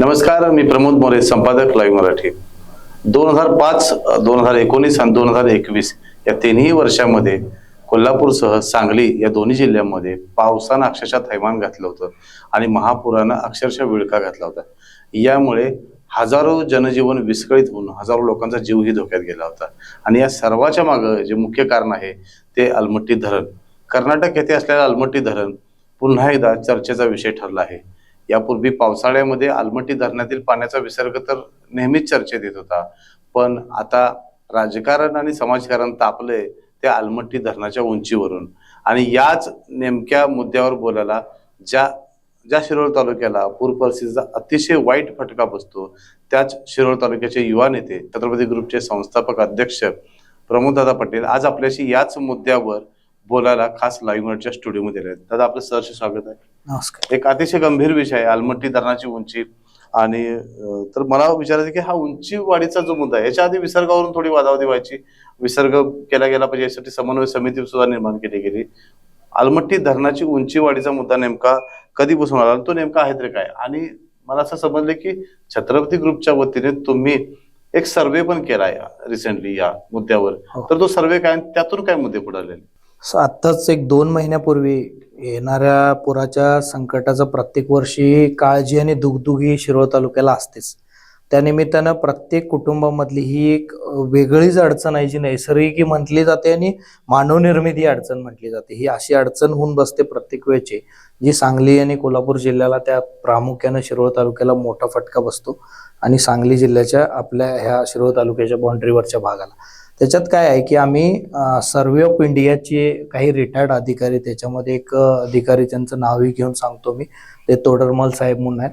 नमस्कार मी प्रमोद मोरे संपादक लाईव्ह मराठी. दोन हजार पाच दोन हजार एकोणीस आणि दोन हजार एकवीस या तिन्ही वर्षामध्ये कोल्हापूरसह सांगली या दोन्ही जिल्ह्यांमध्ये पावसानं अक्षरशः थैमान घातलं होतं आणि महापुरानं अक्षरशः विळखा घातला होता. यामुळे हजारो जनजीवन विस्कळीत होऊन हजारो लोकांचा जीवही धोक्यात गेला होता. आणि या सर्वाच्या मागं जे मुख्य कारण आहे ते अलमट्टी धरण. कर्नाटक येथे असलेलं अलमट्टी धरण पुन्हा एकदा चर्चेचा विषय ठरला आहे. यापूर्वी पावसाळ्यामध्ये आलमट्टी धरणातील पाण्याचा विसर्ग तर नेहमीच चर्चेत येत होता. पण आता राजकारण आणि समाजकारण तापले त्या आलमट्टी धरणाच्या उंचीवरून. आणि याच नेमक्या मुद्द्यावर बोलायला ज्या ज्या शिरोळ तालुक्याला पूर परिस्थितीचा अतिशय वाईट फटका बसतो त्याच शिरोळ तालुक्याचे युवा नेते छत्रपती ग्रुपचे संस्थापक अध्यक्ष प्रमोददादा पटेल आज आपल्याशी याच मुद्द्यावर बोलायला खास लाईव्ह स्टुडिओमध्ये आले आहेत. दादा आपलं सहर्ष स्वागत आहे. नमस्कार. एक अतिशय गंभीर विषय आहे आलमट्टी धरणाची उंची. आणि तर मला विचारायचं की हा उंची वाढीचा जो मुद्दा आहे याच्या आधी विसर्गावरून थोडी वादावादी व्हायची. विसर्ग केला गेला पाहिजे यासाठी समन्वय समिती सुद्धा निर्माण केली गेली. आलमट्टी धरणाची उंची वाढीचा मुद्दा नेमका कधीपासून आला? तो नेमका आहे तरी काय? आणि मला असं समजलं की छत्रपती ग्रुपच्या वतीने तुम्ही एक सर्वे पण केलाय रिसेंटली या मुद्द्यावर. हो. तर तो सर्वे काय त्यातून काय मुद्दे पुढे आलेले? आत्ताच एक दोन महिन्यापूर्वी येणाऱ्या पुराच्या संकटाचं प्रत्येक वर्षी काळजी आणि दुगदुगी शिरोळ तालुक्याला असतेच. त्यानिमित्तानं प्रत्येक कुटुंबामधली ही एक वेगळीच अडचण आहे जी नैसर्गिक म्हटली जाते आणि मानवनिर्मित ही अडचण म्हटली जाते. ही अशी अडचण होऊन बसते प्रत्येक वेळची जी सांगली आणि कोल्हापूर जिल्ह्याला त्या प्रामुख्यानं शिरोळ तालुक्याला मोठा फटका बसतो आणि सांगली जिल्ह्याच्या आपल्या ह्या शिरोळ तालुक्याच्या बाउंड्रीवरच्या भागाला. त्याच्यात काय आहे की आम्ही सर्वे ऑफ इंडियाचे काही रिटायर्ड अधिकारी त्याच्यामध्ये एक अधिकारी त्यांचं नावही घेऊन सांगतो मी. ते तोडरमल साहेब म्हणून आहेत.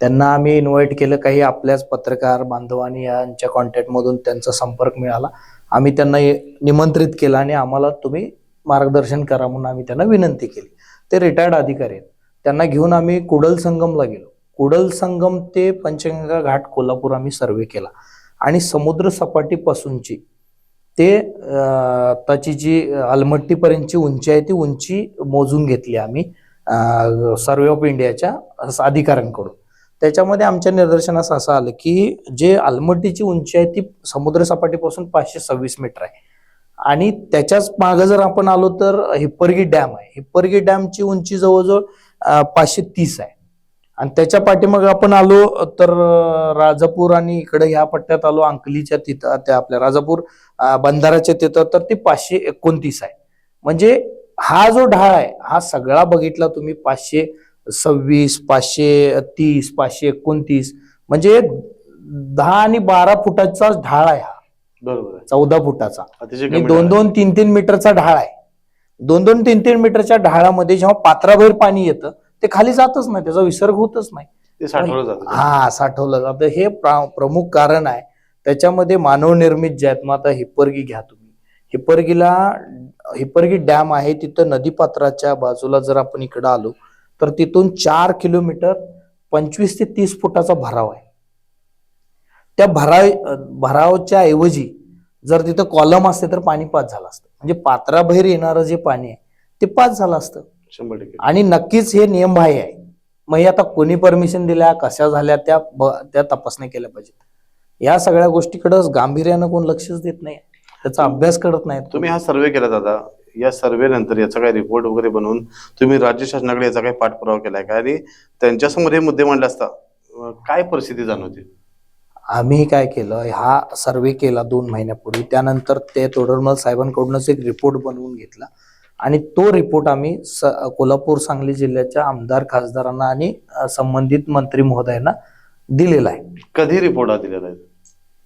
त्यांना आम्ही इन्व्हाइट केलं काही आपल्याच पत्रकार बांधवांनी यांच्या कॉन्टॅक्टमधून त्यांचा संपर्क मिळाला. आम्ही त्यांना निमंत्रित केलं आणि आम्हाला तुम्ही मार्गदर्शन करा म्हणून आम्ही त्यांना विनंती केली. ते रिटायर्ड अधिकारी आहेत. त्यांना घेऊन आम्ही कुडल संगमला गेलो. कुडल संगम ते पंचगंगा घाट कोल्हापूर आम्ही सर्वे केला. आणि समुद्र सपाटीपासूनची ते त्याची जी अलमट्टीपर्यंतची उंची आहे ती उंची मोजून घेतली आम्ही सर्वे ऑफ इंडियाच्या अधिकाऱ्यांकडून. त्याच्यामध्ये आमच्या निदर्शनास असं आलं की जे अलमट्टीची उंची आहे ती समुद्रसपाटीपासून पाचशे सव्वीस मीटर आहे. आणि त्याच्याच मागं जर आपण आलो तर हिप्परगी डॅम आहे. हिप्परगी डॅमची उंची जवळजवळ पाचशे तीस आहे. आणि त्याच्या पाठीमागे आपण आलो तर राजापूर आणि इकडे ह्या पट्ट्यात आलो अंकलीच्या तिथं त्या आपल्या राजापूर अं, बंधाऱ्याच्या तिथं तर ती पाचशे एकोणतीस आहे. म्हणजे हा जो ढाळ आहे हा सगळा बघितला तुम्ही पाचशे सव्वीस पाचशे तीस पाचशे एकोणतीस म्हणजे दहा आणि बारा फुटाचा ढाळ आहे हा. बरोबर चौदा फुटाचा. दोन दोन तीन तीन मीटरचा ढाळ आहे. दोन दोन तीन तीन मीटरच्या ढाळामध्ये जेव्हा पात्राबाहेर पाणी येतं ते खाली जातच नाही त्याचा विसर्ग होतच नाही. ते साठवलं जातं. हा साठवलं जातं. हे प्रा- प्रमुख कारण आहे. त्याच्यामध्ये मानवनिर्मित जे आहेत मग आता हिप्परगी घ्या तुम्ही. हिप्परगीला हिप्परगी डॅम आहे तिथं नदीपात्राच्या बाजूला जर आपण इकडं आलो तर तिथून चार किलोमीटर पंचवीस ते तीस फुटाचा भराव आहे. त्या भराव भरावच्या ऐवजी जर तिथं कॉलम असते तर पाणी पाच झालं असतं. म्हणजे पात्राबाहेर येणारं जे पाणी आहे ते पाच झालं असतं. शंभर टक्के. आणि नक्कीच हे नियमबाह्य आहे. मग हे आता कोणी परमिशन दिल्या कशा झाल्या त्या त्या तपासण्या केल्या पाहिजेत. या सगळ्या गोष्टीकडे गांभीर्यानं कोण लक्षच देत नाही. त्याचा अभ्यास करत नाही तुम्ही हा सर्वे केला दादा. या सर्वे नंतर याचा काही रिपोर्ट वगैरे बनवून तुम्ही राज्य शासनाकडे याचा काही पाठपुरावा केलाय का? आणि त्यांच्यासमोर हे मुद्दे मांडले असता काय परिस्थिती जाणवते? आम्ही काय केलं? हा सर्वे केला दोन महिन्यापूर्वी. त्यानंतर ते तोडरमल साहेबांकडूनच एक रिपोर्ट बनवून घेतला. आणि तो रिपोर्ट आम्ही स- कोल्हापूर सांगली जिल्ह्याच्या आमदार खासदारांना आणि संबंधित मंत्री महोदयांना दिलेला आहे. कधी रिपोर्ट दिलेला आहे?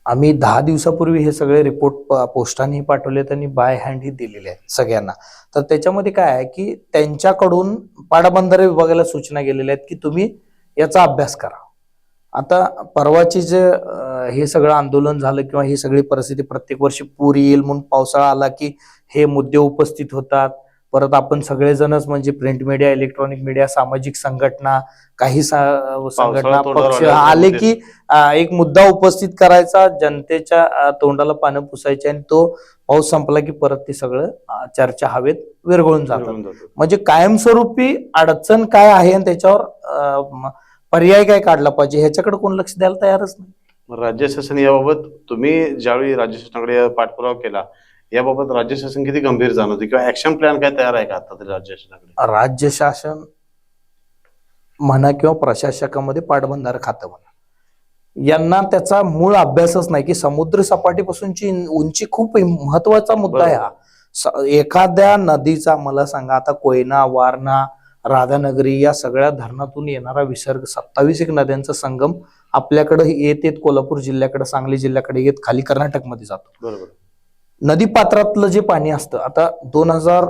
आम्ही दहा दिवसापूर्वी हे सगळे रिपोर्ट पोस्टाने पाठवलेत आणि बाय हँड ही दिलेले आहेत सगळ्यांना. तर त्याच्यामध्ये काय आहे की त्यांच्याकडून पाडाबंधारे विभागाला सूचना गेलेल्या आहेत की तुम्ही याचा अभ्यास करा. आता परवाची जे हे सगळं आंदोलन झालं किंवा ही सगळी परिस्थिती प्रत्येक वर्षी पूर येईल म्हणून पावसाळा आला की हे मुद्दे उपस्थित होतात. परत आपण सगळेजणच म्हणजे प्रिंट मीडिया इलेक्ट्रॉनिक मीडिया सामाजिक संघटना काही सा- संघटना पक्ष आले. की एक मुद्दा उपस्थित करायचा जनतेच्या तोंडाला पानं पुसायची आणि तो पाऊस संपला की परत ते सगळं चर्चा हवेत विरघळून जातात जातो. म्हणजे कायमस्वरूपी अडचण काय आहे आणि त्याच्यावर पर्याय काय काढला पाहिजे ह्याच्याकडे कोण लक्ष द्यायला तयारच नाही राज्य शासन याबाबत तुम्ही ज्यावेळी राज्य शासनाकडे पाठपुरावा केला याबाबत राज्य शासन किती गंभीर जाणवते किंवा ऍक्शन प्लॅन काय तयार आहे का आता तरी राज्य शासनाकडे? राज्य शासन म्हणा किंवा प्रशासकामध्ये पाटबंधार खातं म्हणा. यांना त्याचा मूळ अभ्यासच नाही की समुद्र सपाटीपासूनची उंची खूप महत्त्वाचा मुद्दा आहे हा. एखाद्या नदीचा मला सांगा आता कोयना वारणा राधानगरी या सगळ्या धरणातून येणारा विसर्ग सत्तावीस एक नद्यांचा संगम आपल्याकडे येत येत कोल्हापूर जिल्ह्याकडे सांगली जिल्ह्याकडे येत खाली कर्नाटकमध्ये जातो. बरोबर. नदी पात्रातलं जे पाणी असतं आता दोन हजार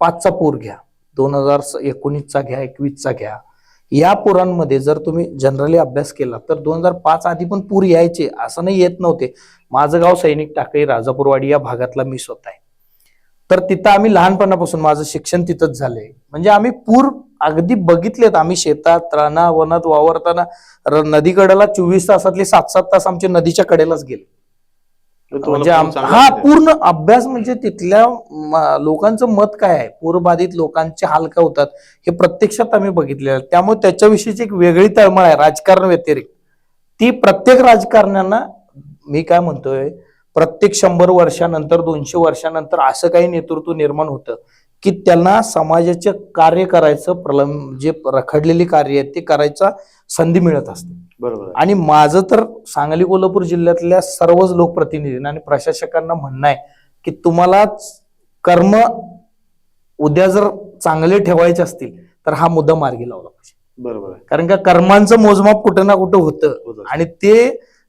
पाचचा पूर घ्या दोन हजार एकोणीसचा घ्या एकवीसचा घ्या या पुरांमध्ये जर तुम्ही जनरली अभ्यास केला तर दोन हजार पाच आधी पण पूर यायचे असं नाही येत नव्हते. माझं गाव सैनिक टाकळी राजापूरवाडी या भागातला मी स्वतः आहे. तर तिथं आम्ही लहानपणापासून माझं शिक्षण तिथंच झालंय. म्हणजे आम्ही पूर अगदी बघितलेत आम्ही शेतात राना वनात वावरताना र- नदीकडेला चोवीस तासातले सात सात तास आमचे नदीच्या कडेलाच गेले. म्हणजे हा. पूर्ण अभ्यास म्हणजे तिथल्या लोकांचं मत काय आहे पूरबाधित लोकांचे हाल काय होतात हे प्रत्यक्षात आम्ही बघितलेलं. त्यामुळे त्याच्याविषयीची एक वेगळी तळमळ आहे राजकारण व्यतिरिक्त ती प्रत्येक राजकारण्यांना मी काय म्हणतोय प्रत्येक शंभर वर्षानंतर दोनशे वर्षानंतर असं काही नेतृत्व निर्माण होतं की त्यांना समाजाचे कार्य करायचं प्रलंब जे रखडलेली कार्य आहेत ते करायचा संधी मिळत असते. बरोबर. आणि माझं तर सांगली कोल्हापूर जिल्ह्यातल्या सर्वच लोकप्रतिनिधींना आणि प्रशासकांना म्हणणं आहे की तुम्हाला कर्म उद्या जर चांगले ठेवायचे असतील तर हा मुद्दा मार्गी लावला पाहिजे. बरोबर कारण का कर्मांचं मोजमाप कुठं ना कुठं होतं. आणि ते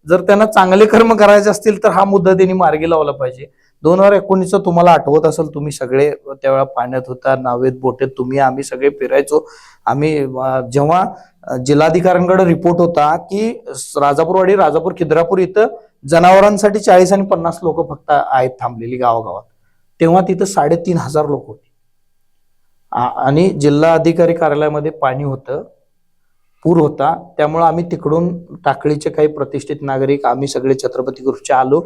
जर त्यांना चांगले कर्म करायचे असतील तर हा मुद्दा त्यांनी मार्गी लावला पाहिजे. दोन हजार एकोणीसचं तुम्हाला आठवत असेल तुम्ही सगळे त्यावेळेला पाण्यात होता नावेत बोटेत तुम्ही आम्ही सगळे फिरायचो. आम्ही जेव्हा जिल्हाधिकाऱ्यांकडे रिपोर्ट होता की राजापूरवाडी राजापूर खिद्रापूर इथं जनावरांसाठी चाळीस आणि पन्नास लोक फक्त आहेत थांबलेली गावागावात. तेव्हा तिथं साडेतीन हजार लोक होते. आणि जिल्हा अधिकारी कार्यालयामध्ये पाणी होतं पूर होता. त्यामुळे आम्ही तिकडून टाकळीचे काही प्रतिष्ठित नागरिक आम्ही सगळे छत्रपती ग्रुपचे आलो.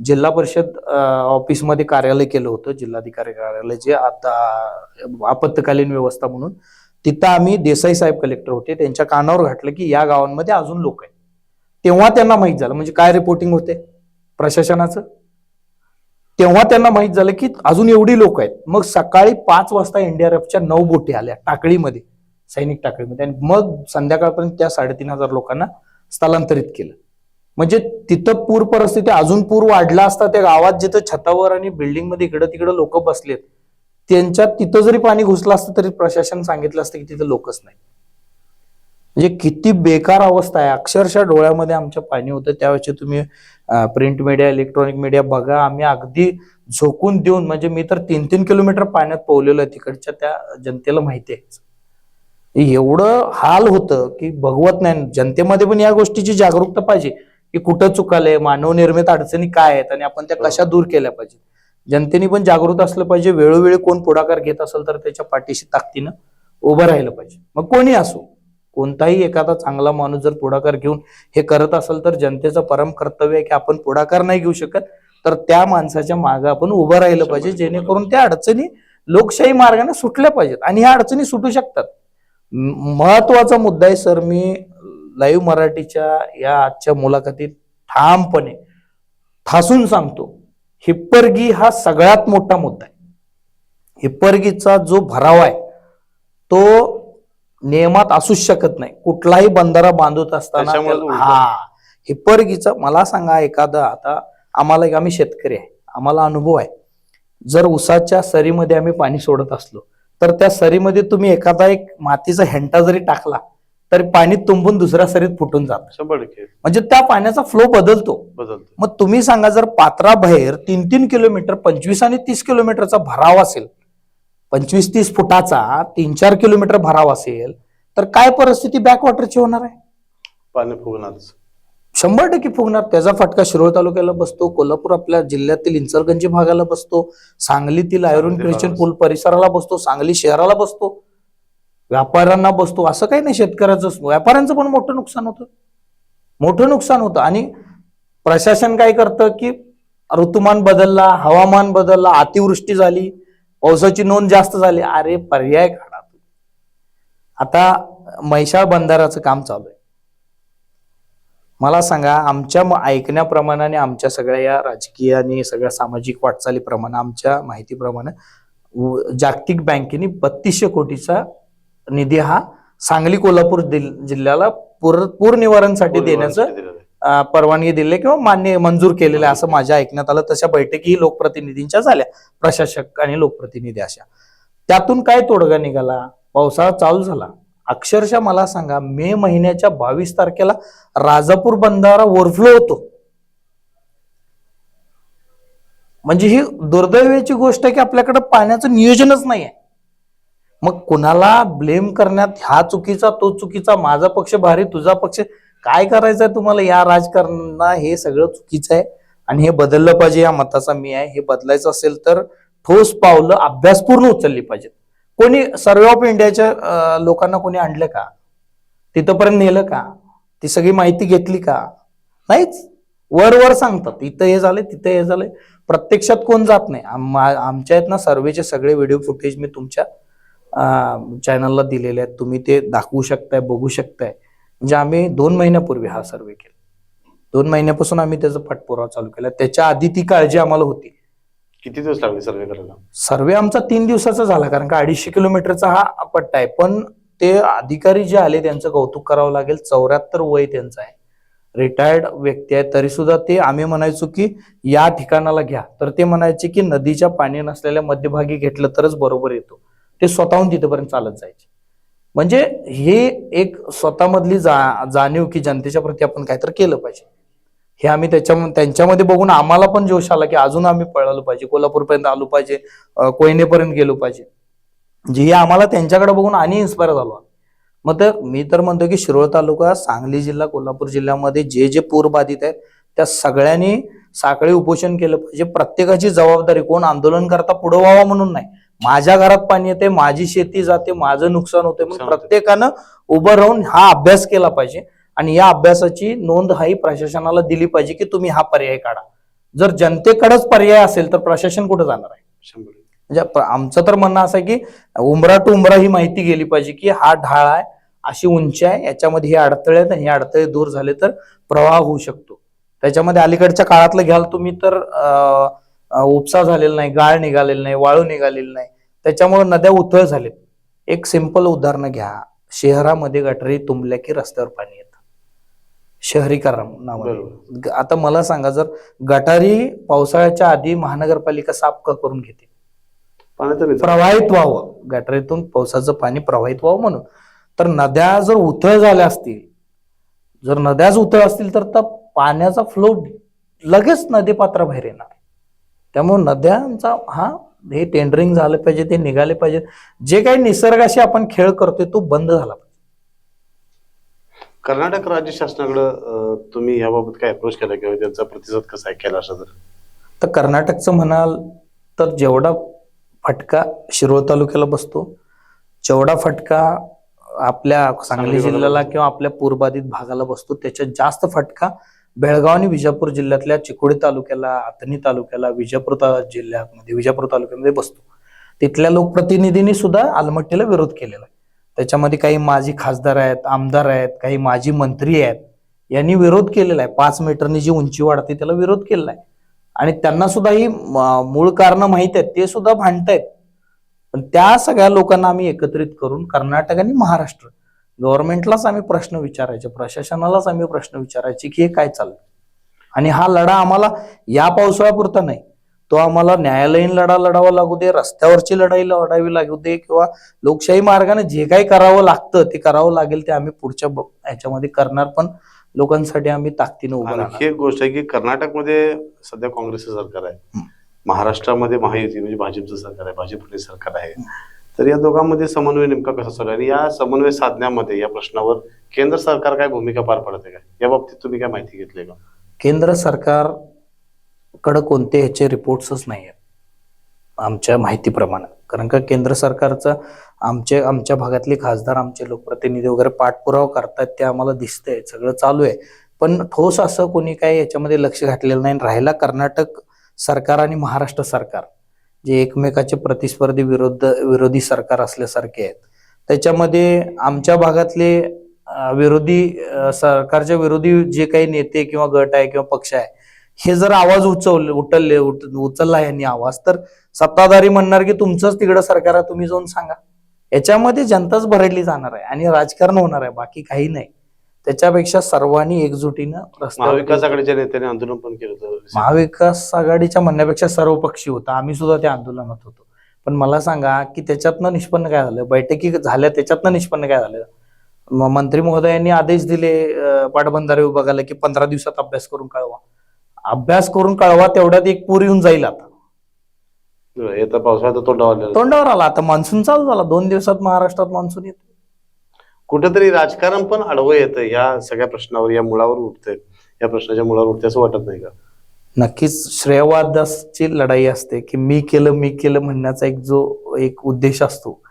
जिल्हा परिषद ऑफिसमध्ये कार्यालय केलं होतं जिल्हाधिकारी कार्यालय जे आता आपत्कालीन व्यवस्था म्हणून. तिथं आम्ही देसाई साहेब कलेक्टर होते. त्यांच्या कानावर घातलं की या गावांमध्ये अजून लोक आहेत. तेव्हा त्यांना माहीत झालं. म्हणजे काय रिपोर्टिंग होते? प्रशासनाचं? तेव्हा त्यांना माहीत झालं की अजून एवढी लोक आहेत. मग सकाळी पाच वाजता एनडीआरएफच्या नऊ बोटी आल्या टाकळीमध्ये सैनिक टाकळीमध्ये आणि मग संध्याकाळपर्यंत त्या साडेतीन हजार लोकांना स्थलांतरित केलं. म्हणजे तिथं पूर परिस्थिती अजून पूर वाढला असता त्या गावात जिथं छतावर आणि बिल्डिंगमध्ये इकडं तिकडं लोक बसलेत त्यांच्यात तिथं जरी पाणी घुसलं असतं तरी प्रशासन सांगितलं असतं की तिथं लोकच नाही. म्हणजे किती बेकार अवस्था आहे. अक्षरशः डोळ्यामध्ये आमच्या पाणी होतं. त्यावेळेचे तुम्ही प्रिंट मीडिया इलेक्ट्रॉनिक मीडिया बघा. आम्ही अगदी झोकून देऊन म्हणजे मी तर तीन तीन किलोमीटर पाण्यात पोवलेलो आहे. तिकडच्या त्या जनतेला माहिती आहे. एवढं हाल होतं की भगवत नाही. जनतेमध्ये पण या गोष्टीची जागरूकता पाहिजे. की कुठं चुकालंय मानवनिर्मित अडचणी काय आहेत आणि आपण त्या कशा दूर केल्या पाहिजे जनतेने पण जागृत असलं पाहिजे. वेळोवेळी कोण पुढाकार घेत असेल तर त्याच्या पाठीशी ताकदीनं उभं राहिलं पाहिजे. मग कोणी असो कोणताही एखादा चांगला माणूस जर पुढाकार घेऊन हे करत असेल तर जनतेचं परम कर्तव्य आहे की आपण पुढाकार नाही घेऊ शकत. तर त्या माणसाच्या मागे आपण उभं राहिलं पाहिजे. जेणेकरून त्या अडचणी लोकशाही मार्गाने सुटल्या पाहिजेत आणि ह्या अडचणी सुटू शकतात. महत्त्वाचा मुद्दा आहे सर मी लाईव्ह मराठीच्या या आजच्या मुलाखतीत ठामपणे ठासून सांगतो हिप्परगी हा सगळ्यात मोठा मुद्दा आहे. हिप्परगीचा जो भराव आहे तो नियमात असूच शकत नाही. कुठलाही बंधारा बांधत असताना. हा. हिप्परगीचा मला सांगा एखादा आता आम्हाला एक आम्ही शेतकरी आहे. आम्हाला अनुभव आहे. जर उसाच्या सरीमध्ये आम्ही पाणी सोडत असलो तर त्या सरीमध्ये तुम्ही एखादा एक मातीचा हेंटा जरी टाकला तरी पाणी तुंबून दुसऱ्या सरीत फुटून जात. शंभर टक्के. म्हणजे त्या पाण्याचा फ्लो बदलतो. बदलतो. मग तुम्ही सांगा जर पात्राबाहेर तीन तीन किलोमीटर पंचवीस आणि तीस किलोमीटरचा भराव असेल पंचवीस तीस फुटाचा तीन चार किलोमीटर भराव असेल तर काय परिस्थिती बॅकवॉटरची होणार आहे? पाणी फुगणारच. शंभर टक्के फुगणार. त्याचा फटका शिरोळ तालुक्याला बसतो कोल्हापूर आपल्या जिल्ह्यातील इंचलगंजी भागाला बसतो सांगलीतील आयर्न भागाला पूल परिसराला बसतो सांगली शहराला बसतो. व्यापाऱ्यांना बसतो. असं काही नाही शेतकऱ्याचं व्यापाऱ्यांचं पण मोठं नुकसान होतं. मोठं नुकसान होतं. आणि प्रशासन काय करतं की ऋतुमान बदलला हवामान बदलला अतिवृष्टी झाली पावसाची नोंद जास्त झाली. अरे पर्याय काढा आता म्हैसाळ बंधाराचं काम चालू आहे. मला सांगा आमच्या ऐकण्याप्रमाणाने ऐकण्याप्रमाणे आणि आमच्या सगळ्या या राजकीय आणि सगळ्या सामाजिक वाटचालीप्रमाणे आमच्या माहितीप्रमाणे जागतिक बँकेने बत्तीसशे कोटीचा निधी हा सांगली कोल्हापूर जिल्ह्याला पूर पूर निवारणसाठी देण्याचं परवानगी दिली किंवा मान्य मंजूर केलेलं आहे असं माझ्या ऐकण्यात आलं. तशा बैठकी लोकप्रतिनिधींच्या झाल्या. प्रशासक आणि लोकप्रतिनिधी अशा. त्यातून काय तोडगा निघाला? पावसाळा चालू झाला. अक्षरशः मला सांगा मे महिन्याच्या बावीस तारखेला राजापूर बंधारा ओव्हरफ्लो होतो. म्हणजे ही दुर्दैवाची गोष्ट आहे की आपल्याकडे पाण्याचं नियोजनच नाही आहे मग कुणाला ब्लेम करण्यात हा चुकीचा तो चुकीचा माझा पक्ष भारी तुझा पक्ष? काय करायचंय तुम्हाला या राजकारणा हे सगळं चुकीचं आहे. आणि हे बदललं पाहिजे या मताचा मी आहे. हे बदलायचं असेल तर ठोस पावलं अभ्यासपूर्ण उचलली पाहिजेत. कोणी सर्वे ऑफ इंडियाच्या लोकांना कोणी आणलं का? तिथंपर्यंत नेलं का? ती सगळी माहिती घेतली का? नाहीच. वर वर सांगतात. इथं हे झालंय तिथं हे झालंय. प्रत्यक्षात कोण जात नाही. आमच्या आहेत ना सर्वेचे सगळे व्हिडिओ फुटेज मी तुमच्या चॅनलला दिलेले आहेत. तुम्ही ते दाखवू शकताय बघू शकताय. म्हणजे आम्ही दोन महिन्यापूर्वी हा सर्वे केला. दोन महिन्यापासून आम्ही त्याचा पाठपुरावा चालू केला. त्याच्या आधी ती काळजी आम्हाला होती. किती दिवस लागले सर्वे करायला? सर्वे आमचा तीन दिवसाचा झाला कारण का अडीचशे किलोमीटरचा हा पट्टा आहे. पण ते अधिकारी जे आले त्यांचं कौतुक करावं लागेल. चौऱ्याहत्तर वय त्यांचं आहे. रिटायर्ड व्यक्ती आहे. तरी सुद्धा ते आम्ही म्हणायचो की या ठिकाणाला घ्या. तर ते म्हणायचे की नदीच्या पाणी नसलेल्या मध्यभागी घेतलं तरच बरोबर येतो. ते स्वतःहून तिथपर्यंत चालत जायचे. म्हणजे हे एक स्वतःमधली जा जाणीव की जनतेच्या प्रती आपण काहीतरी केलं पाहिजे. हे आम्ही त्याच्या त्यांच्यामध्ये बघून आम्हाला पण जोश आला की अजून आम्ही पळालो पाहिजे कोल्हापूरपर्यंत आलो पाहिजे कोयनेपर्यंत गेलो पाहिजे. जे हे आम्हाला त्यांच्याकडे बघून आणि इन्स्पायर झालो मग तर मी तर म्हणतो की शिरोळ तालुका सांगली जिल्हा कोल्हापूर जिल्ह्यामध्ये जे जे पूरबाधित आहेत त्या सगळ्यांनी साखळी उपोषण केलं पाहिजे. प्रत्येकाची जबाबदारी कोण आंदोलन करता पुढं व्हावा म्हणून नाही. माझ्या घरात पाणी येते माझी शेती जाते माझं नुकसान होते मग नुकसान होते. प्रत्येकानं उभं राहून हा अभ्यास केला पाहिजे. आणि या अभ्यासाची नोंद हाही प्रशासनाला दिली पाहिजे की तुम्ही हा पर्याय काढा. जर जनतेकडेच पर्याय असेल तर प्रशासन कुठे जाणार आहे? म्हणजे आमचं तर म्हणणं असं आहे की उमरा टू उमरा ही माहिती गेली पाहिजे की हा ढाळ आहे अशी उंची आहे याच्यामध्ये हे अडथळे आहेत आणि हे अडथळे दूर झाले तर प्रवाह होऊ शकतो. त्याच्यामध्ये अलीकडच्या काळातलं घ्याल तुम्ही तर उपसा झालेला नाही गाळ निघालेला नाही वाळू निघालेली नाही. त्याच्यामुळे नद्या उथळ झालेत. एक सिंपल उदाहरण घ्या. शहरामध्ये गटरी तुंबल्या की रस्त्यावर पाणी येतं. शहरीकरण ग- आता मला सांगा जर गटारी पावसाळ्याच्या आधी महानगरपालिका साफ का करून घेते. प्रवाहित व्हावं. गटारीतून पावसाचं पाणी प्रवाहित व्हावं म्हणून. तर नद्या जर उथळ झाल्या असतील जर नद्याच उथळ असतील तर त्या पाण्याचा फ्लो लगेच नदीपात्राबाहेर येणार. त्यामुळे नद्यांचा हा हे टेंडरिंग झालं पाहिजे ते निघाले पाहिजे. जे काही निसर्गाशी आपण खेळ करतोय तो बंद झाला पाहिजे. कर्नाटक राज्य शासनाकडे तुम्ही याबाबत काय अप्रोच केला किंवा त्यांचा प्रतिसाद कसा आहे केला असं तर? तर कर्नाटकचं म्हणाल तर जेवढा फटका शिरोळ तालुक्याला बसतो जेवढा फटका आपल्या सांगली जिल्ह्याला. किंवा आपल्या पूर बाधित भागाला बसतो त्याच्यात जास्त फटका बेळगाव आणि विजापूर जिल्ह्यातल्या चिकोडी तालुक्याला आथणी तालुक्याला विजापूर जिल्ह्यामध्ये विजापूर तालुक्यामध्ये बसतो. तिथल्या लोकप्रतिनिधींनी सुद्धा आलमट्टीला विरोध केलेला आहे. त्याच्यामध्ये काही माजी खासदार आहेत आमदार आहेत काही माजी मंत्री आहेत यांनी विरोध केलेला आहे. पाच मीटरनी जी उंची वाढते त्याला विरोध केलेला आहे. आणि त्यांना सुद्धा ही मूळ कारण माहीत आहेत ते सुद्धा भांडतायत. पण त्या सगळ्या लोकांना आम्ही एकत्रित करून कर्नाटक आणि महाराष्ट्र गव्हर्नमेंटलाच आम्ही प्रश्न विचारायचे प्रशासनालाच आम्ही प्रश्न विचारायचे की हे काय चाललंय? आणि हा लढा आम्हाला या पावसाळ्यापुरता नाही. तो आम्हाला न्यायालयीन लढा लढावा लागू दे रस्त्यावरची लढाई लढावी लागू दे किंवा लोकशाही मार्गाने जे काही करावं लागतं ते करावं लागेल ते आम्ही पुढच्या ह्याच्यामध्ये करणार पण लोकांसाठी आम्ही ताकदीनं उभं राहणार. एक गोष्ट आहे की कर्नाटकमध्ये सध्या काँग्रेसचं सरकार आहे. महाराष्ट्रामध्ये महायुती म्हणजे भाजपचं सरकार आहे भाजपचे सरकार आहे. तर या दोघांमध्ये समन्वय नेमका कसा चालू आहे? आणि या समन्वय साधण्यामध्ये या प्रश्नावर केंद्र सरकार काय भूमिका पार पडते का या बाबतीत तुम्ही काय माहिती घेतली का? केंद्र सरकारकडं कोणते ह्याचे रिपोर्ट्सच नाही आहेत. आमच्या माहितीप्रमाणे. कारण का केंद्र सरकारचं आमचे आमच्या भागातले खासदार आमचे लोकप्रतिनिधी वगैरे पाठपुरावा करतात ते आम्हाला दिसतंय. सगळं चालू आहे. पण ठोस असं कोणी काही याच्यामध्ये लक्ष घातलेलं नाही. राहिला कर्नाटक सरकार आणि महाराष्ट्र सरकार. जे एकमेकाचे प्रतिस्पर्धी विरोध विरोधी सरकार असल्यासारखे आहेत. त्याच्यामध्ये आमच्या भागातले विरोधी सरकारच्या विरोधी जे काही नेते किंवा गट आहे किंवा पक्ष आहे हे जर आवाज उचवले उचलले उचलला यांनी आवाज तर सत्ताधारी म्हणणार की तुमचंच तिकडं सरकार आहे तुम्ही जाऊन सांगा. याच्यामध्ये जनताच भरडली जाणार आहे आणि राजकारण होणार आहे बाकी काही नाही. त्याच्यापेक्षा सर्वांनी एकजुटीनं रस्त्यावर महाविकास आघाडीच्या नेत्याने आंदोलन पण केलं होतं महाविकास आघाडीच्या म्हणण्यापेक्षा सर्वपक्षी होता. आम्ही सुद्धा त्या आंदोलनात होतो. पण मला सांगा की त्याच्यातनं निष्पन्न काय झालं? बैठकी झाल्या त्याच्यातनं निष्पन्न काय झालं? म- मंत्री महोदयांनी आदेश दिले अं, पाटबंधारे विभागाला की पंधरा दिवसात अभ्यास करून कळवा. अभ्यास करून कळवा तेवढ्यात एक पूर येऊन जाईल आता. पावसाळ्यात तोंडावर आलेला. तोंडावर आला. आता मान्सून चालू झाला. दोन दिवसात महाराष्ट्रात मान्सून येतो कुठंतरी राजकारण पण आडवं येतं या सगळ्या प्रश्नावर या मुळावर उठतंय. या प्रश्नाच्या मुळावर उठते असं वाटत नाही का? नक्कीच श्रेयवादाची लढाई असते की मी केलं मी केलं म्हणण्याचा एक जो एक उद्देश असतो.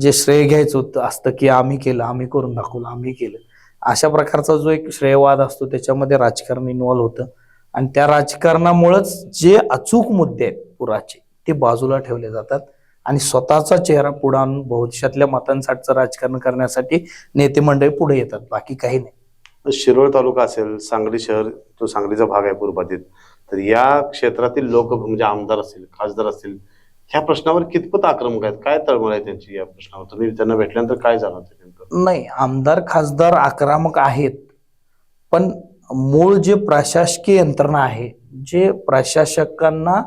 जे श्रेय घ्यायचं होतं असतं की आम्ही केलं आम्ही करून दाखवलं आम्ही केलं. अशा प्रकारचा जो एक श्रेयवाद असतो त्याच्यामध्ये राजकारण इन्वॉल्व्ह होतं. आणि त्या राजकारणामुळंच जे अचूक मुद्दे आहेत पुराचे ते बाजूला ठेवले जातात. आणि स्वतःचा चेहरा पुढे आणून भविष्यातल्या मतांसाठीचं राजकारण करण्यासाठी नेते मंडळी पुढे येतात बाकी काही नाही. शिरोळ तालुका असेल सांगली शहर जो सांगलीचा भाग आहे पूर्वबाधित तर या क्षेत्रातील लोक म्हणजे आमदार असतील खासदार असतील ह्या प्रश्नावर कितपत आक्रमक आहेत? काय तळमळ आहे त्यांची या प्रश्नावर? तुम्ही त्यांना भेटल्यानंतर काय जाणवतं नेमकं? नाही आमदार खासदार आक्रमक आहेत पण मूळ जे प्रशासकीय यंत्रणा आहे जे प्रशासकांना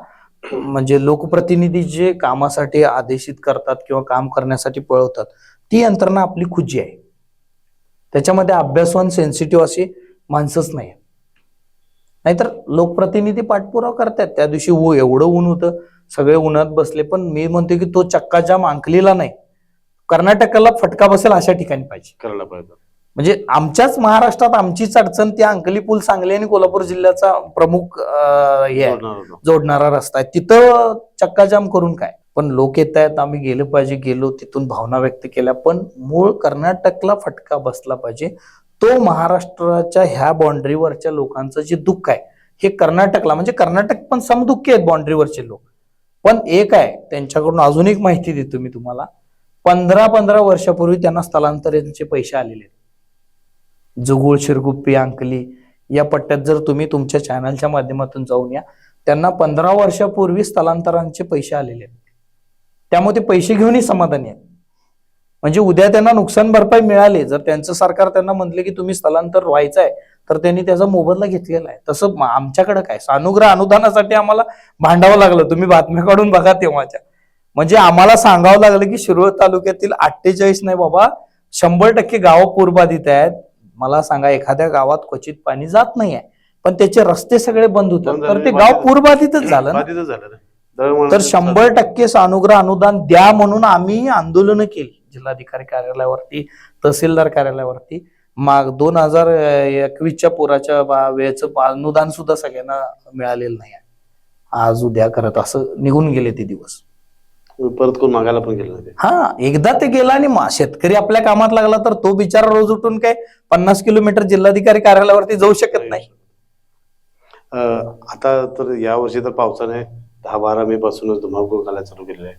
म्हणजे लोकप्रतिनिधी जे कामासाठी आदेशित करतात किंवा काम करण्यासाठी पळवतात ती यंत्रणा आपली खुजी आहे. त्याच्यामध्ये अभ्यासवान सेन्सिटिव्ह अशी माणसंच नाही नाहीतर लोकप्रतिनिधी पाठपुरावा करतात त्या दिवशी ऊ एवढं ऊन होतं सगळे उन्हात बसले पण मी म्हणतो की तो चक्का जाम अंकलीला नाही. कर्नाटकाला फटका बसेल अशा ठिकाणी पाहिजे. करायला पाहिजे. म्हणजे आमच्याच महाराष्ट्रात आमचीच अडचण ती अंकली पूल सांगली आणि कोल्हापूर जिल्ह्याचा प्रमुख हे आहे. जोडणार रस्ता. आहे. तिथं चक्काजाम करून काय? पण लोक येत आहेत आम्ही गेलो पाहिजे गेलो तिथून भावना व्यक्त केल्या पण मूळ कर्नाटकला फटका बसला पाहिजे. तो महाराष्ट्राच्या ह्या बाउंड्रीवरच्या लोकांचं जे दुःख आहे हे कर्नाटकला म्हणजे कर्नाटक पण समदुःखी आहेत बाउंड्रीवरचे लोक. पण एक आहे त्यांच्याकडून अजून एक माहिती देतो मी तुम्हाला. पंधरा पंधरा वर्षापूर्वी त्यांना स्थलांतराचे पैसे आलेले आहेत. जुगुळ शिरगुप्पी अंकली या पट्ट्यात जर तुम्ही तुमच्या चॅनलच्या माध्यमातून जाऊन या त्यांना पंधरा वर्षापूर्वी स्थलांतरांचे पैसे आलेले आहेत. त्यामुळे ते पैसे घेऊनही समाधानी आहेत. म्हणजे उद्या त्यांना नुकसान भरपाई मिळाली जर त्यांचं सरकार त्यांना म्हटले की तुम्ही स्थलांतर व्हायचं आहे तर त्यांनी त्याचा मोबदला घेतलेला आहे. तसं आमच्याकडे काय? सानुग्रह अनुदानासाठी आम्हाला भांडावं लागलं. तुम्ही बातम्या काढून बघा तेव्हाच्या. म्हणजे आम्हाला सांगावं लागलं की शिरोळ तालुक्यातील अठ्ठेचाळीस नाही बाबा शंभर टक्के गावं पूरबाधित आहेत. मला सांगा एखाद्या गावात क्वचित पाणी जात नाही आहे पण त्याचे रस्ते सगळे बंद होतात. तर ते गाव बाधित- पूरबाधितच झालं ना? तर शंभर टक्के सानुग्रह अनुदान द्या म्हणून आम्ही आंदोलन केली. जिल्हाधिकारी कार्यालयावरती तहसीलदार कार्यालयावरती. माग दोन हजार एकवीसच्या पुराच्या वेळेचं अनुदान सुद्धा सगळ्यांना मिळालेलं नाही. आज उद्या करत असं निघून गेले ते दिवस. परत कोण मागायला पण गेलं नाही. ते. हा एकदा ते गेला आणि मा- शेतकरी आपल्या कामात लागला तर तो बिचारा रोज उठून काय पन्नास किलोमीटर जिल्हाधिकारी कार्यालयावरती जाऊ शकत नाही. अं, आता तर या वर्षी तर पावसाने दहा बारा मे पासूनच धुमाकूळ घालायला चालू केलेला आहे.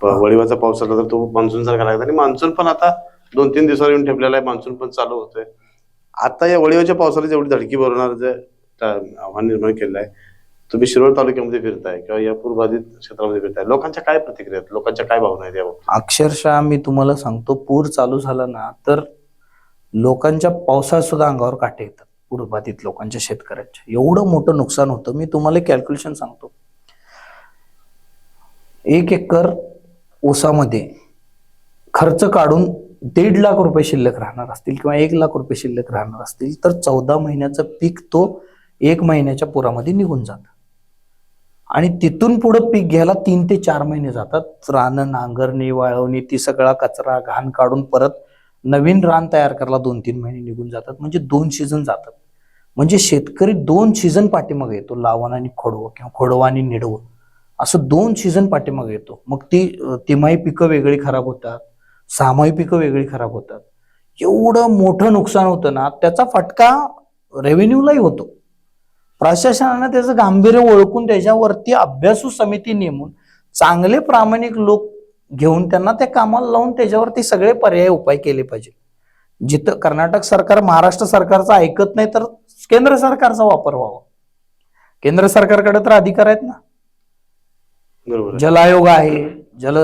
प- वळीवाचा पाऊस आला तर तो मान्सून सारखा लागला आणि मान्सून पण आता दोन तीन दिवसावर येऊन ठेपलेला आहे मान्सून पण चालू होतोय. आता या वळीवाच्या पावसाला जेवढी धडकी भरवणार जे टा- आव्हान निर्माण केलं आहे तुम्ही शिरोळ तालुक्यामध्ये फिरताय किंवा या पूरबाधित क्षेत्रामध्ये फिरताय लोकांच्या काय प्रतिक्रिया आहेत? लोकांच्या काय भावना आहेत याबाबत अक्षरशः मी तुम्हाला सांगतो पूर चालू झाला ना तर लोकांच्या पावसाळ्यात सुद्धा अंगावर काटे येतात पूरबाधित लोकांच्या शेतकऱ्यांच्या. एवढं मोठं नुकसान होतं मी तुम्हाला कॅल्क्युलेशन सांगतो. एक एकर ऊसामध्ये खर्च काढून दीड लाख रुपये शिल्लक राहणार असतील किंवा एक लाख रुपये शिल्लक राहणार असतील तर चौदा महिन्याचं पीक तो एक महिन्याच्या पुरामध्ये निघून जातं. आणि तिथून पुढं पीक घ्यायला तीन ते चार महिने जातात. रानं नांगरणी वाळवणी ती सगळा कचरा घाण काढून परत नवीन रान तयार करायला दोन तीन महिने निघून जातात. म्हणजे दोन सीझन जातात. म्हणजे शेतकरी दोन सीझन पाठीमागे येतो लावण आणि खोडवं किंवा खोडवं आणि निडवं. असं दोन सीझन पाठीमागे येतो. मग ती तिमाही पिकं वेगळी खराब होतात सामाही पिकं वेगळी खराब होतात. एवढं मोठं नुकसान होतं ना त्याचा फटका रेव्हेन्यूलाही होतो. प्रशासनानं त्याचं गांभीर्य ओळखून त्याच्यावरती अभ्यासू समिती नेमून चांगले प्रामाणिक लोक घेऊन त्यांना त्या कामाला लावून त्याच्यावरती सगळे पर्याय उपाय केले पाहिजे. जिथं कर्नाटक सरकार महाराष्ट्र सरकारचं ऐकत नाही तर केंद्र सरकारचा वापर व्हावा. केंद्र सरकारकडे तर अधिकार आहेत ना. बरोबर. जल आयोग आहे जल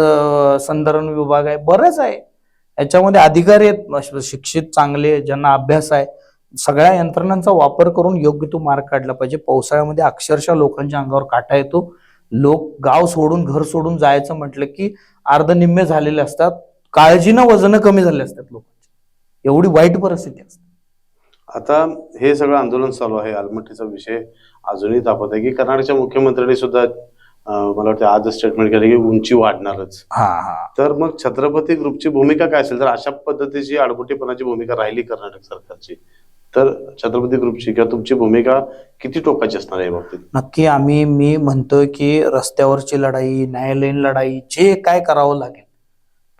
संधारण विभाग आहे बरेच आहे. याच्यामध्ये अधिकारी आहेत शिक्षित चांगले ज्यांना अभ्यास आहे. सगळ्या यंत्रणांचा वापर करून योग्य तो मार्ग काढला पाहिजे. पावसाळ्यामध्ये अक्षरशः लोकांच्या अंगावर काटा येतो. लोक गाव सोडून घर सोडून जायचं म्हटलं की अर्ध निम्मे झालेले असतात. काळजीनं वजन कमी झाले असतात लोकांची. एवढी वाईट परिस्थिती असते. आता हे सगळं आंदोलन चालू आहे. आलमट्टीचा विषय अजूनही तापत आहे की कर्नाटकच्या मुख्यमंत्र्यांनी सुद्धा मला वाटतं आज स्टेटमेंट केलं की उंची वाढणारच. हा हा. तर मग छत्रपती ग्रुपची भूमिका काय असेल? तर अशा पद्धतीची आडमुठेपणाची भूमिका राहिली कर्नाटक सरकारची. तर छत्रपती ग्रुपची किंवा तुमची भूमिका किती टोकाची असणार आहे बाबतीत? नक्की आम्ही मी म्हणतोय की रस्त्यावरची लढाई न्यायालयीन लढाई जे काय करावं लागेल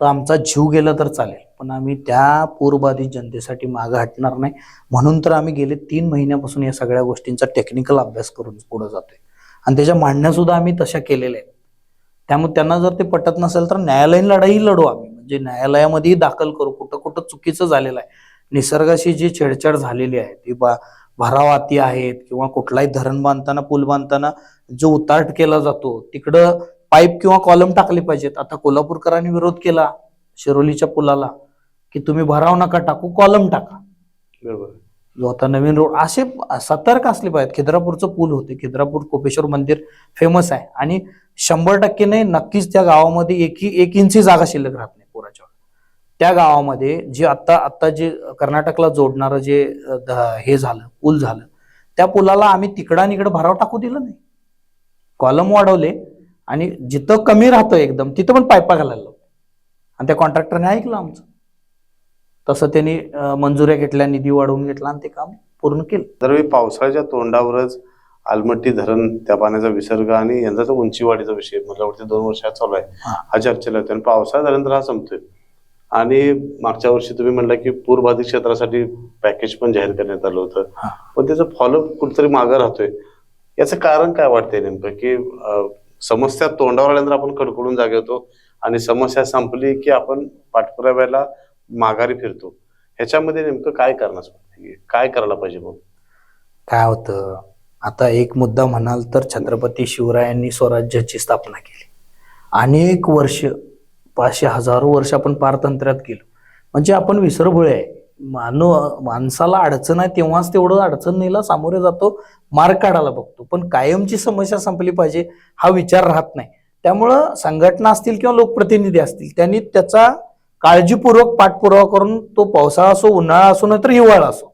तर आमचा जीव गेला तर चालेल. पण आम्ही त्या पूर्वबाधित जनतेसाठी मागं हटणार नाही. म्हणून तर आम्ही गेले तीन महिन्यापासून या सगळ्या गोष्टींचा टेक्निकल अभ्यास करून पुढे जातोय. आणि त्याच्या मांडण्या सुद्धा आम्ही तशा केलेल्या आहेत. त्यामुळे त्यांना जर ते पटत नसेल तर न्यायालयीन लढाई लढू आम्ही. म्हणजे न्यायालयामध्येही दाखल करू. कुठं कुठं चुकीचं झालेलं आहे. निसर्गाशी जी छेडछाड झालेली आहे ती बा भरावाती आहेत किंवा कुठलाही धरण बांधताना पूल बांधताना जो उताट केला जातो तिकडं पाईप किंवा कॉलम टाकले पाहिजेत. आता कोल्हापूरकरांनी विरोध केला शिरोलीच्या पुलाला की तुम्ही भराव नका टाकू कॉलम टाका. बरोबर. जो आता नवीन रोड असे सतर्क असले पाहिजेत. खिद्रापूरचं पूल होते. खिद्रापूर कोपेश्वर मंदिर फेमस आहे. आणि शंभर टक्के नाही नक्कीच त्या गावामध्ये एक एक इंची जागा शिल्लक राहत त्या गावामध्ये जे आता आता जे कर्नाटकला जोडणारं जे हे झालं पूल झालं त्या पुलाला आम्ही तिकडं इकडं भराव टाकू दिलं नाही. कॉलम वाढवले आणि जिथं कमी राहतं एकदम तिथं पण पायपा घालायला लावले. आणि त्या कॉन्ट्रॅक्टरने ऐकलं आमचं. तसं त्यांनी मंजुऱ्या घेतल्या निधी वाढवून घेतला आणि ते काम पूर्ण केलं. दरवेळी पावसाळ्याच्या तोंडावरच आलमट्टी धरण त्या पाण्याचा विसर्ग आणि यंदाचा उंची वाढीचा विषय मला वाटतं दोन वर्षात चालू आहे हा. चर्चेला होता. आणि पावसाळा झाल्यानंतर हा संपतोय. आणि मागच्या वर्षी तुम्ही म्हणला की पूरबाधित क्षेत्रासाठी पॅकेज पण जाहीर करण्यात आलं होतं. पण त्याचं फॉलोअप कुठेतरी मागं राहतोय. याचं कारण काय वाटतंय नेमकं? की समस्या तोंडावर आल्यानंतर आपण कडकडून जागे होतो आणि समस्या संपली की आपण पाठपुराव्याला माघारी फिरतो. ह्याच्यामध्ये नेमकं काय करणार? काय करायला पाहिजे मग? काय होतं? आता एक मुद्दा म्हणाल तर छत्रपती शिवरायांनी स्वराज्याची स्थापना केली. अनेक वर्ष पाचशे हजारो वर्ष आपण पारतंत्र्यात गेलो. म्हणजे आपण विसरभोळे आहे. मानो माणसाला अडचण आहे तेव्हाच तेवढं अडचणीला सामोरे जातो मार्ग काढायला बघतो. पण कायमची समस्या संपली पाहिजे हा विचार राहत नाही. त्यामुळं संघटना असतील किंवा लोकप्रतिनिधी असतील त्यांनी त्याचा काळजीपूर्वक पाठपुरावा करून तो पावसाळा असो उन्हाळा असो नाहीतर हिवाळा असो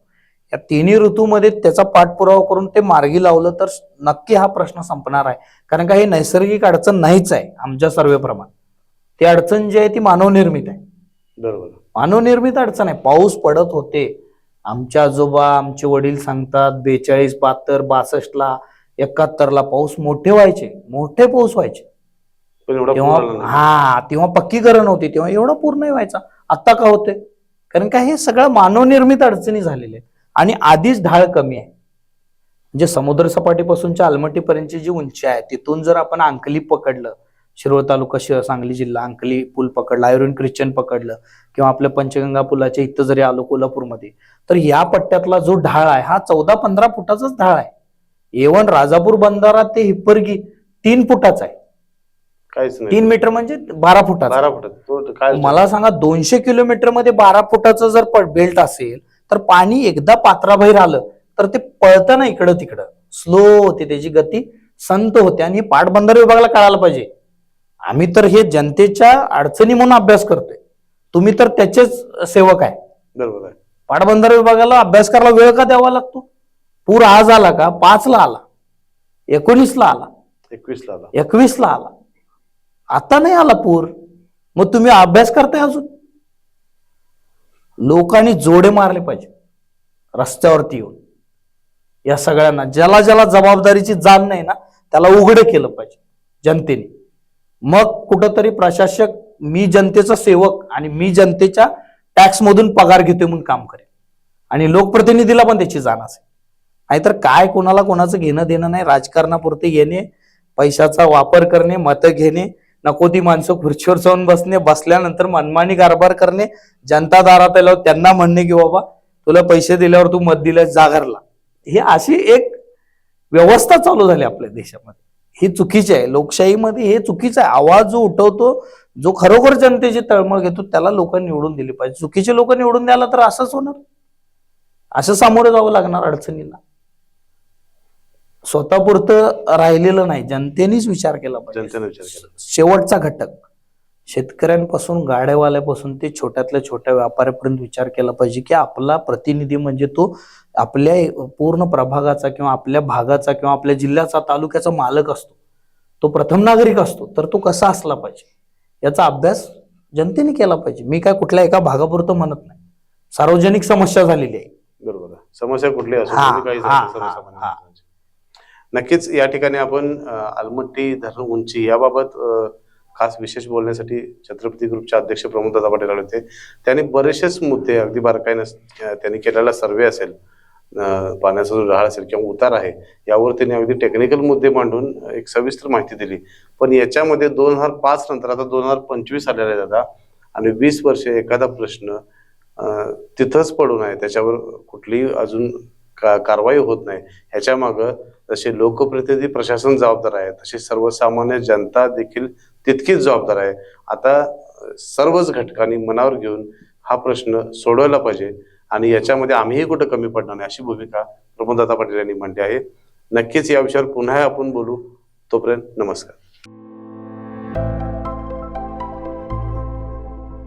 या तिन्ही ऋतूमध्ये त्याचा पाठपुरावा करून ते मार्गी लावलं तर नक्की हा प्रश्न संपणार आहे. कारण का हे नैसर्गिक अडचण नाहीच आहे आमच्या सर्वेप्रमाणे. ती अडचण जी आहे ती मानवनिर्मित आहे. बरोबर. मानवनिर्मित अडचण आहे. पाऊस पडत होते. आमच्या आजोबा आमचे वडील सांगतात बेचाळीस बहात्तर बासष्टला एकाहत्तरला पाऊस मोठे व्हायचे. मोठे पाऊस व्हायचे. तेव्हा. हा तेव्हा पक्कीकरण होती तेव्हा एवढा पूर नाही व्हायचा. आता का होते कारण का हे सगळं मानवनिर्मित अडचणी झालेल्या आहेत. आणि आधीच ढाळ कमी आहे. म्हणजे समुद्र सपाटीपासूनच्या आलमटीपर्यंतची जी उंची आहे तिथून जर आपण अंकली पकडलं शिरोळ तालुका शि- सांगली जिल्हा अंकली पूल पकडला आयुर्वेद ख्रिश्चन पकडलं किंवा आपल्या पंचगंगा पुलाच्या इथं जरी आलो कोल्हापूरमध्ये तर या पट्ट्यातला जो ढाळ आहे हा चौदा पंधरा फुटाचाच ढाळ आहे. एवन राजापूर बंधारा ते हिप्परगी तीन फुटाचा आहे. काहीच नाही. तीन मीटर म्हणजे बारा फुटाचा. बारा फुटात तो काय मला सांगा दोनशे किलोमीटरमध्ये बारा फुटाचं जर प- बेल्ट असेल तर पाणी एकदा पात्राबाहेर आलं तर ते पळतं ना इकडं तिकडं स्लो होते त्याची गती संत होते. आणि हे पाटबंधारे विभागाला कळायला पाहिजे. आम्ही तर हे जनतेच्या अडचणी म्हणून अभ्यास करतोय. तुम्ही तर त्याचेच सेवक आहे. बरोबर आहे. पाटबंधारे विभागाला अभ्यास करायला वेळ का द्यावा लागतो? पूर आज आला का? पाचला आला. एकोणीसला आला. एकवीस ला आला. एकवीस ला आला. आता नाही आला पूर. मग तुम्ही अभ्यास करताय अजून? लोकांनी जोडे मारले पाहिजे. रस्त्यावरती येऊन. या सगळ्यांना ज्याला ज्याला जबाबदारीची जाण नाही ना त्याला उघड केलं पाहिजे जनतेने. मग कुठंतरी प्रशासक मी जनतेचा सेवक आणि मी जनतेच्या टॅक्स मधून पगार घेतोय म्हणून काम करेल. आणि लोकप्रतिनिधीला पण त्याची जाण असेल. नाहीतर काय कोणाला कोणाचं घेणं देणं नाही राजकारणापुरते येणे पैशाचा वापर करणे मतं घेणे नको ती माणसं खुर्चीवर जाऊन बसणे बसल्यानंतर मनमानी कारभार करणे जनता दारात आल्यावर त्यांना म्हणणे की बाबा तुला पैसे दिल्यावर तू मत दिल्यास जागरला. ही अशी एक व्यवस्था चालू झाली आपल्या देशामध्ये. ही चुकीची आहे. लोकशाहीमध्ये हे चुकीचं आहे. आवाज जो उठवतो जो खरोखर जनतेची तळमळ घेतो त्याला लोक निवडून दिली पाहिजे. चुकीचे लोक निवडून द्यायला तर असंच होणार. असं सामोरं जावं लागणार अडचणींना स्वतःपुरतं राहिलेलं नाही. जनतेनेच विचार केला पाहिजे. शेवटचा घटक. शेतकऱ्यांपासून गाड्यावाल्यापासून ते छोट्यातल्या छोट्या व्यापाऱ्यापर्यंत विचार केला पाहिजे की आपला प्रतिनिधी म्हणजे तो आपल्या पूर्ण प्रभागाचा किंवा आपल्या भागाचा किंवा आपल्या जिल्ह्याचा तालुक्याचा मालक असतो. तो प्रथम नागरिक असतो. तर तो कसा असला पाहिजे? याचा अभ्यास जनतेने केला पाहिजे. मी काय कुठल्या एका भागापुरतं म्हणत नाही. सार्वजनिक समस्या झालेली आहे. बरोबर समस्या कुठली असो. नक्कीच या ठिकाणी आपण आलमट्टी धरण उंची याबाबत खास विशेष बोलण्यासाठी छत्रपती ग्रुपचे अध्यक्ष प्रमोद दादा पाटील आले होते. त्यांनी बरेचसेच मुद्दे अगदी बारकाईनं त्यांनी केलेला सर्वे असेल. पाण्याचा जो ढाळ असेल किंवा उतार आहे यावर त्यांनी अगदी टेक्निकल मुद्दे मांडून एक सविस्तर माहिती दिली. पण याच्यामध्ये दोन हजार पाच नंतर आता दोन हजार पंचवीस आलेला आहे दादा आणि वीस वर्षे एखादा प्रश्न तिथंच पडून आहे. त्याच्यावर कुठलीही अजून का कारवाई होत नाही. ह्याच्या मागं जसे लोकप्रतिनिधी प्रशासन जबाबदार आहे तशी सर्वसामान्य जनता देखील तितकीच जबाबदार आहे. आता सर्वच घटकांनी मनावर घेऊन हा प्रश्न सोडवला पाहिजे. आणि याच्यामध्ये आम्हीही कुठं कमी पडणार नाही अशी भूमिका प्रमोददादा पाटील यांनी मांडली आहे. नक्कीच या विषयावर पुन्हा आपण बोलू. तोपर्यंत नमस्कार.